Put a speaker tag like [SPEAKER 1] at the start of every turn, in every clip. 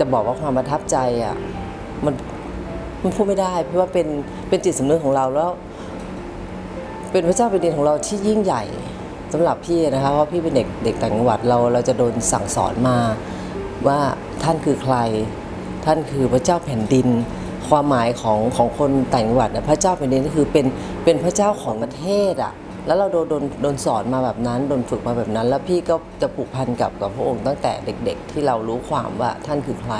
[SPEAKER 1] จะบอกว่าความประทับใจอะมันมันพูดไม่ได้ เพราะว่าเป็นเป็นจิตสำนึกของเราแล้ว เป็นพระเจ้าแผ่นดินของเราที่ยิ่งใหญ่สำหรับพี่นะคะเพราะพี่เป็นเด็กเด็กต่างจังหวัดเราเราจะโดนสั่งสอนมาว่าท่านคือใคร ท่านคือพระเจ้าแผ่นดิน ความหมายของของคนต่างจังหวัดนะพระเจ้าแผ่นดินก็คือเป็นเป็นพระเจ้าของประเทศอะ แล้วเราโดนโดนโดนสอนมาแบบนั้นโดนฝึกมาแบบนั้น แล้วพี่ก็จะผูกพันกับกับพระองค์ตั้งแต่เด็ก ๆ ที่เรารู้ความว่าท่านคือใคร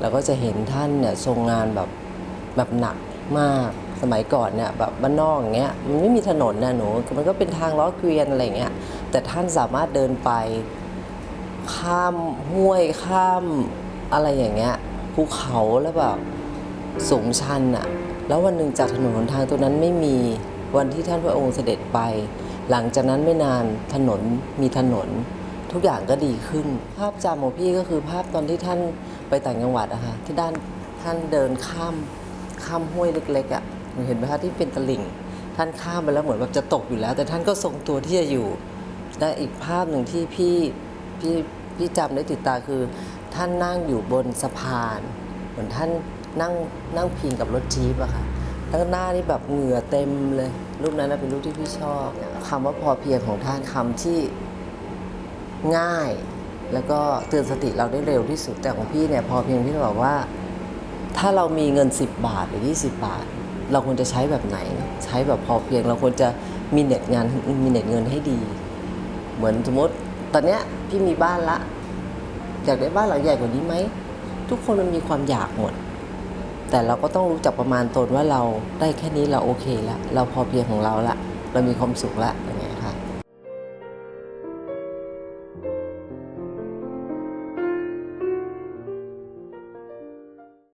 [SPEAKER 1] เราก็จะเห็นท่านเนี่ยทรงงานแบบแบบหนักมากสมัยก่อนเนี่ยแบบบ้านนอกอย่างเงี้ยมันไม่มีถนนนะหนูมันก็เป็นทางล้อเกวียนอะไรเงี้ยแต่ท่านสามารถเดินไป ข้ามห้วยข้ามอะไรอย่างเงี้ยภูเขาแล้วแบบสูงชันอะแล้ววันหนึ่งจากถนนหนทางตัวนั้นไม่มี วันที่ท่านพระองค์เสด็จไป หลังจากนั้นไม่นานถนนมีถนน ทุกอย่างก็ดีขึ้น ภาพจำของพี่ก็คือภาพตอนที่ท่านไปต่างจังหวัดอะค่ะที่ด้านท่านเดินข้ามข้ามห้วยเล็กๆอะหนูเห็นไหมคะที่เป็นตลิ่ง ท่านข้ามไปแล้วเหมือนแบบจะตกอยู่แล้ว แต่ท่านก็ทรงตัวที่จะอยู่และอีกภาพหนึ่งที่พี่พี่พี่จำได้ติดตาคือ ท่านนั่งอยู่บนสะพาน เหมือนท่านนั่งนั่งพิงกับรถจี๊ปอะค่ะ แล้วหน้านี่แบบเหงื่อเต็มเลย รูปนั้นนะเป็นรูปที่พี่ชอบคำว่าพอเพียงของท่านคำที่ง่าย แล้วก็เตือนสติเราได้เร็วที่สุดแต่ของพี่เนี่ยพอเพียงที่จะบอกว่า ถ้าเรามีเงิน 10 บาทหรือ 20 บาท เราควรจะใช้แบบไหน ใช้แบบพอเพียงเราควรจะมีเน็ตงานมีเน็ตเงินให้ดี เหมือนสมมติตอนเนี้ยพี่มีบ้านละ อยากได้บ้านหลังใหญ่กว่านี้ไหมทุกคนมันมีความอยากหมด แต่เราก็ต้องรู้จักประมาณตนว่าเราได้แค่นี้เราโอเคละเราพอเพียงของเราละเรามีความสุขละอย่าง